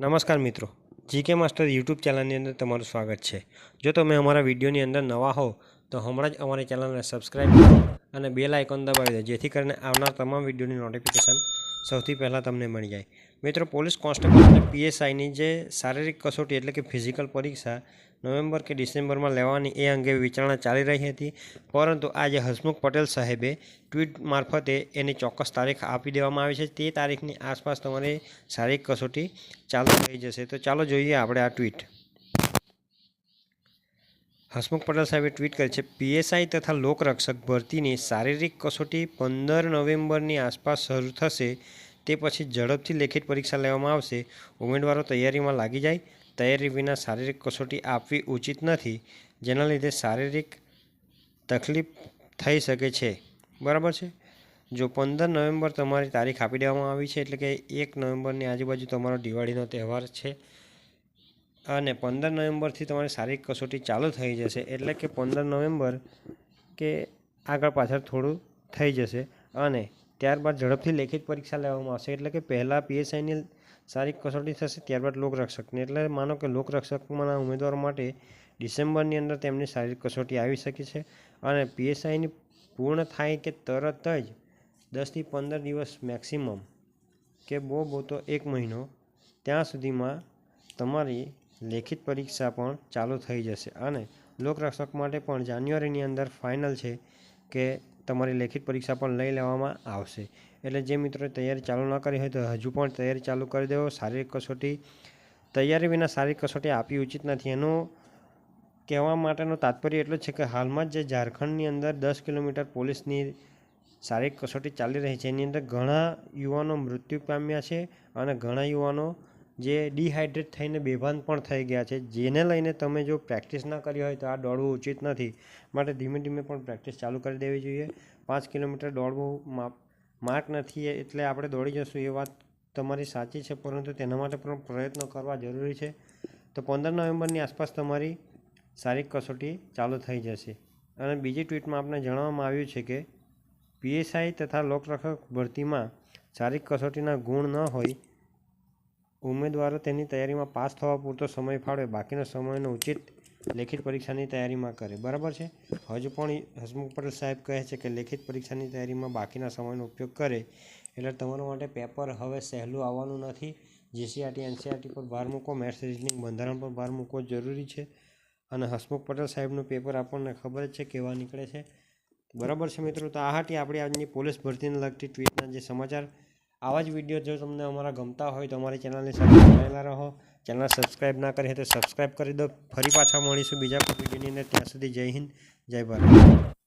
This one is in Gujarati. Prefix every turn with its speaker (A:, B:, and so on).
A: નમસ્કાર મિત્રો. જીકે માસ્ટર યુટ્યુબ ચેનલની અંદર તમારું સ્વાગત છે. જો તમે અમારા વિડીયોની અંદર નવા હો તો હમણાં જ અમારી ચેનલને સબસ્ક્રાઈબ કરો અને બેલ આઇકોન દબાવી દો, જેથી કરીને આવનાર તમામ વિડીયોની નોટિફિકેશન સૌથી પહેલાં તમને મળી જાય. મિત્રો, પોલીસ કોન્સ્ટેબલ અને પીએસઆઈની જે શારીરિક કસોટી એટલે કે ફિઝિકલ પરીક્ષા નવેમ્બર કે ડિસેમ્બરમાં લેવાની એ અંગે વિચારણા ચાલી રહી હતી. પરંતુ આજે હસમુખ પટેલ સાહેબે ટ્વીટ મારફતે એની ચોક્કસ તારીખ આપી દેવામાં આવી છે. તે તારીખની આસપાસ તમારી શારીરિક કસોટી ચાલુ થઈ જશે. તો ચાલો જોઈએ આપણે આ ટ્વીટ. હસમુખ પટેલ સાહેબે ટ્વીટ કરી છે, પીએસઆઈ તથા લોકરક્ષક ભરતીની શારીરિક કસોટી પંદર નવેમ્બરની આસપાસ શરૂ થશે, તે પછી ઝડપથી લેખિત પરીક્ષા લેવામાં આવશે. ઉમેદવારો તૈયારીમાં લાગી જાય. તૈયારી વિના શારીરિક કસોટી આપવી ઉચિત નથી, જેના લીધે શારીરિક તકલીફ થઈ શકે છે. બરાબર છે? જો પંદર નવેમ્બર તમારી તારીખ આપી દેવામાં આવી છે, એટલે કે એક નવેમ્બરની આજુબાજુ તમારો દિવાળીનો તહેવાર છે અને પંદર નવેમ્બરથી તમારી શારીરિક કસોટી ચાલુ થઈ જશે. એટલે કે પંદર નવેમ્બર કે આગળ પાછળ થોડું થઈ જશે. અને ત્યારબાદ ઝડપથી લેખિત પરીક્ષા લેવામાં આવશે. એટલે કે પહેલાં પીએસઆઈની શારીરિક કસોટી થશે, ત્યારબાદ લોકરક્ષકની. એટલે માનો કે લોકરક્ષકમાંના ઉમેદવારો માટે ડિસેમ્બરની અંદર તેમની શારીરિક કસોટી આવી શકે છે. અને પીએસઆઈની પૂર્ણ થાય કે તરત જ દસથી પંદર દિવસ મેક્સિમમ કે બહુ બહુ તો એક મહિનો, ત્યાં સુધીમાં તમારી લેખિત પરીક્ષા પણ ચાલુ થઈ જશે. અને લોકરક્ષક માટે પણ જાન્યુઆરીની અંદર ફાઇનલ છે કે તમારી લેખિત પરીક્ષા પણ લઈ લેવામાં આવશે. એટલે જે મિત્રોએ તૈયારી ચાલુ ન કરી હોય તો હજુ પણ તૈયારી ચાલુ કરી દેવો. શારીરિક કસોટી, તૈયારી વિના શારીરિક કસોટી આપવી ઉચિત નથી. એનું કહેવા માટેનું તાત્પર્ય એટલું છે કે હાલમાં જે ઝારખંડની અંદર દસ કિલોમીટર પોલીસની શારીરિક કસોટી ચાલી રહી છે. એની અંદર ઘણા યુવાનો મૃત્યુ પામ્યા છે અને ઘણા યુવાનો જે ડિહાઇડ્રેટ થઈને બેભાન પણ થઈ ગયા છે. જેને લઈને તમે જો પ્રેક્ટિસ ના કરી હોય તો આ દોડવું ઉચિત નથી. માટે ધીમે ધીમે પણ પ્રેક્ટિસ ચાલુ કરી દેવી જોઈએ. પાંચ કિલોમીટર દોડવું માર્ક નથી એટલે આપણે દોડી જશું એ વાત તમારી સાચી છે, પરંતુ તેના માટે પણ પ્રયત્નો કરવા જરૂરી છે. તો પંદર નવેમ્બરની આસપાસ તમારી શારીરિક કસોટી ચાલુ થઈ જશે. અને બીજી ટ્વીટમાં આપણે જણાવવામાં આવ્યું છે કે પીએસઆઈ તથા લોકરક્ષક ભરતીમાં શારીરિક કસોટીના ગુણ ન હોય ઉમેદવારો તેની તૈયારીમાં પાસ થવા પૂરતો સમય ફાળવે, બાકીનો સમયનો ઉચિત લેખિત પરીક્ષાની તૈયારીમાં કરે. બરાબર છે? હજુ પણ હસમુખ પટેલ સાહેબ કહે છે કે લેખિત પરીક્ષાની તૈયારીમાં બાકીના સમયનો ઉપયોગ કરે એટલે તમારા માટે પેપર હવે સહેલું આવવાનું નથી. જીસીઆરટી એનસીઆરટી પર ભાર મૂકો, મેથ્સ, રિઝનિંગ, બંધારણ પર ભાર મૂકવો જરૂરી છે. અને હસમુખ પટેલ સાહેબનું પેપર આપણને ખબર જ છે કેવા નીકળે છે. બરાબર છે મિત્રો? તો આ હતી આપણી આજની પોલીસ ભરતીને લગતી ટ્વીટના જે સમાચાર. આવા જ વીડિયો જો તમને અમારા ગમતા હોય તો અમારી ચેનલની જોડાયેલા રહો. ચેનલ સબસ્ક્રાઈબ ના કરી તો સબસ્ક્રાઈબ કરી દો. ફરી પાછા મળીશું બીજા વિડીયોની અંદર. ત્યાં સુધી જય હિન્દ, જય ભારત.